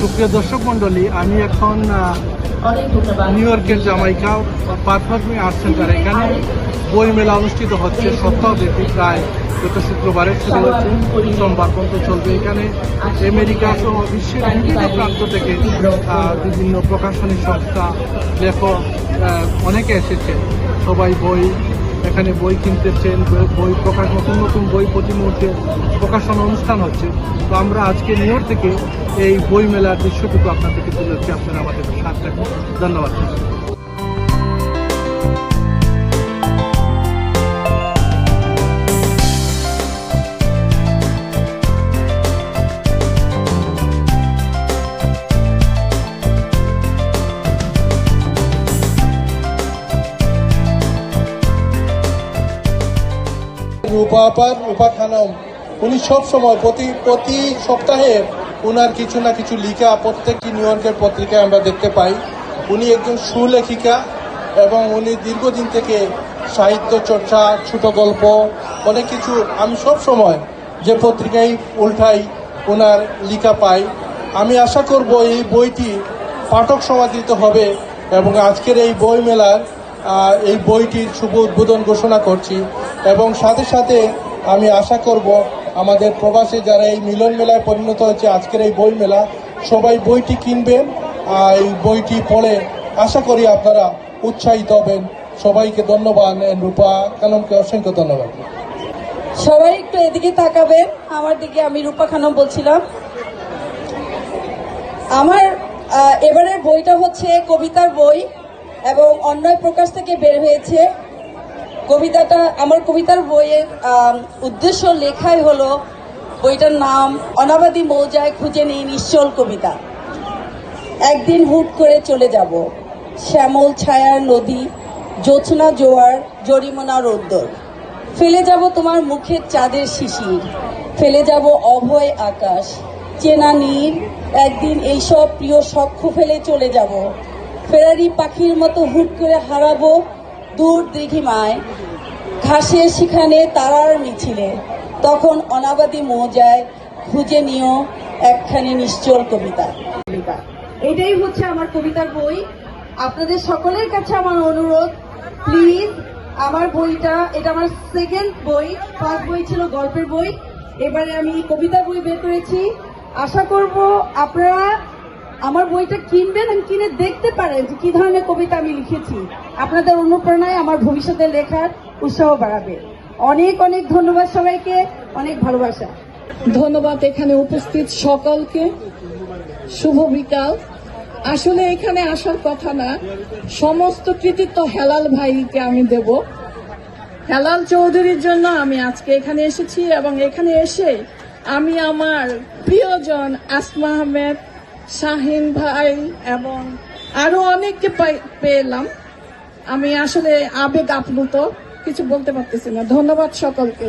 সুপ্রিয় দর্শক মণ্ডলী, আমি এখন নিউ ইয়র্কের জামাইকা পারফর্মিং আর্ট সেন্টার এখানে বই মেলা অনুষ্ঠিত হচ্ছে। সপ্তাহব্যাপী প্রায় গত শুক্রবারে শুরু হচ্ছে। সোমবার পর্যন্ত চলবে। এখানে আমেরিকা সহ বিশ্বের বিভিন্ন প্রান্ত থেকে বিভিন্ন প্রকাশনী সংস্থা, লেখক অনেকে এসেছে। সবাই বই এখানে বই কিনতেছেন, বই- প্রকাশ নতুন নতুন বই প্রতি মুহূর্তে প্রকাশনা অনুষ্ঠান হচ্ছে। তো আমরা আজকে নিউ থেকে এই বই মেলার দৃশ্যটুকু আপনাদেরকে তুলে আপনারা আমাদের সাথে ধন্যবাদ। রূপা আপার উনি সব সময় প্রতি প্রতি সপ্তাহে ওনার কিছু না কিছু লিখা, প্রত্যেকটি নিউ ইয়র্কের পত্রিকায় আমরা দেখতে পাই। উনি একজন সুলেখিকা এবং উনি দীর্ঘদিন থেকে সাহিত্য চর্চা, ছোট গল্প, অনেক কিছু আমি সব সময় যে পত্রিকায় উল্টাই ওনার লিখা পাই। আমি আশা করব এই বইটি পাঠক সমাদৃত হবে এবং আজকের এই বই মেলার এই বইটির শুভ উদ্বোধন ঘোষণা করছি এবং সাথে সাথে আমি আশা করব আমাদের প্রবাসে যারা এই মিলন মেলায় পরিণত হয়েছে, আজকের এই বই মেলা, সবাই বইটি কিনবেন, আর এই বইটি পড়ে আশা করি আপনারা উৎসাহিত হবেন। সবাইকে ধন্যবাদ রূপা কানমকে অসংখ্য ধন্যবাদ। সবাই একটু এদিকে তাকাবেন। আমার দিকে আমি রূপা খানম বলছিলাম। আমার এবারের বইটা হচ্ছে কবিতার বই। এবং অন্যায় প্রকাশ থেকে বের হয়েছে। কবিতাটা, আমার কবিতার বইয়ের উদ্দেশ্য লেখাই হলো বইটার নাম, অনাবাদী মৌজায় খুঁজে নেই নিশ্চল কবিতা। একদিন হুট করে চলে যাব, শ্যামল ছায়ার নদী, জ্যোৎস্না জোয়ার, জরিমনা রোদ্দর। ফেলে যাব তোমার মুখের চাঁদের শিশির, ফেলে যাব অভয় আকাশ, চেনা নীর একদিন এইসব প্রিয় সখ্য ফেলে চলে যাব। ফেরারি পাখির মতো হুট করে হারাবো দূর দীঘিমায়। ঘাসে সেখানে তারার মিছিলে। তখন অনাবাদী মৌজায় খুঁজে নিও একখানি নিশ্চল কবিতা। এটাই হচ্ছে আমার কবিতার বই। আপনাদের সকলের কাছে আমার অনুরোধ, প্লিজ আমার বইটা, এটা আমার সেকেন্ড বই ফার্স্ট বই ছিল গল্পের বই। এবারে আমি কবিতা বই বের করেছি। আশা করব আপনারা আমার বইটা কিনবেন এবং কিনে দেখতে পারেন যে কি ধরনের কবিতা আমি লিখেছি। আপনাদের অনুপ্রেরণায় আমার ভবিষ্যতে লেখার উৎসাহ বাড়াবে। অনেক অনেক ধন্যবাদ সবাইকে, অনেক ভালোবাসা। ধন্যবাদ এখানে উপস্থিত সকলকে। শুভ বিকাল। আসলে এখানে আসার কথা না, সমস্ত কৃতিত্ব হেলাল ভাইকে আমি দেব। হেলাল চৌধুরীর জন্য আমি আজকে এখানে এসেছি এবং এখানে এসে আমি আমার প্রিয়জন আসমা আহমেদ শাহিন ভাই এবং আরও অনেককে পেলাম। আমি আসলে আবেগ আপ্লুত, কিছু বলতে পারতেছি না। ধন্যবাদ সকলকে।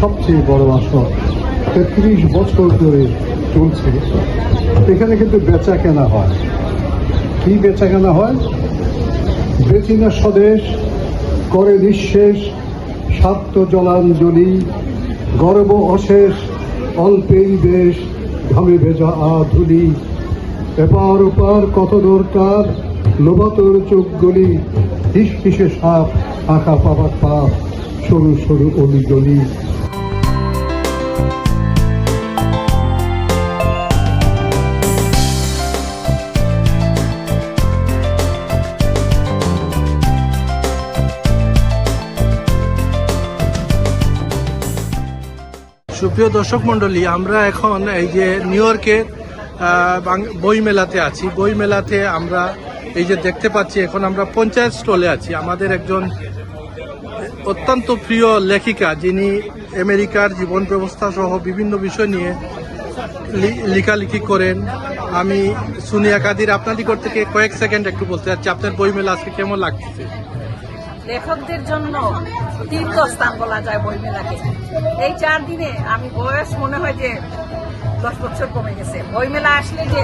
সবচেয়ে বড় আসর তেত্রিশ বছর ধরে চলছে। এখানে কিন্তু বেচা কেনা হয়। কি বেচা কেনা হয়? বেচিনা স্বদেশ করে নিঃশেষ, স্বার্থ জলাঞ্জলি, গর্ব অশেষ, অল্পেই দেশ, ঘামে ভেজা আধুলি। এপার ওপার কত দরকার, লোবাতর চোখ গলি হিস হিসে সাপ, আঁকা পাবার পাপ, সরু সরু অলি সুপ্রিয় দর্শক মণ্ডলী, আমরা এখন এই যে নিউ ইয়র্কের বই মেলাতে আছি। বই মেলাতে আমরা এই যে দেখতে পাচ্ছি, এখন আমরা পঞ্চায়েত স্টলে আছি। আমাদের একজন অত্যন্ত প্রিয় লেখিকা, যিনি আমেরিকার জীবন ব্যবস্থা সহ বিভিন্ন বিষয় নিয়ে লেখালেখি করেন। আমি সুনিয়া কাদির নিকট থেকে কয়েক সেকেন্ড একটু বলতে চাচ্ছি, আপনার বই মেলা আজকে কেমন লাগতেছে লেখকদের জন্য তীর্থস্থান বলা যায় বইমেলাকে। এই চার দিনে আমি বয়স মনে হয় যে দশ বছর কমে গেছে। বইমেলা আসলে যে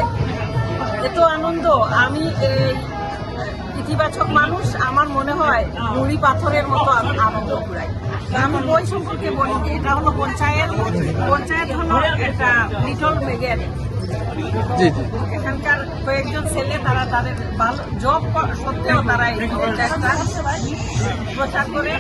এত আনন্দ, আমি ইতিবাচক মানুষ, আমার মনে হয় নুড়ি পাথরের মতো আমি আনন্দ ঘুরাই। আমি বই সম্পর্কে বলি যে, এটা হলো পঞ্চায়েত। পঞ্চায়েত হলো একটা লিটল মেগের এখানকার কয়েকজন ছেলে তারা তাদের ভালো জব সত্ত্বেও তারা প্রচার করে।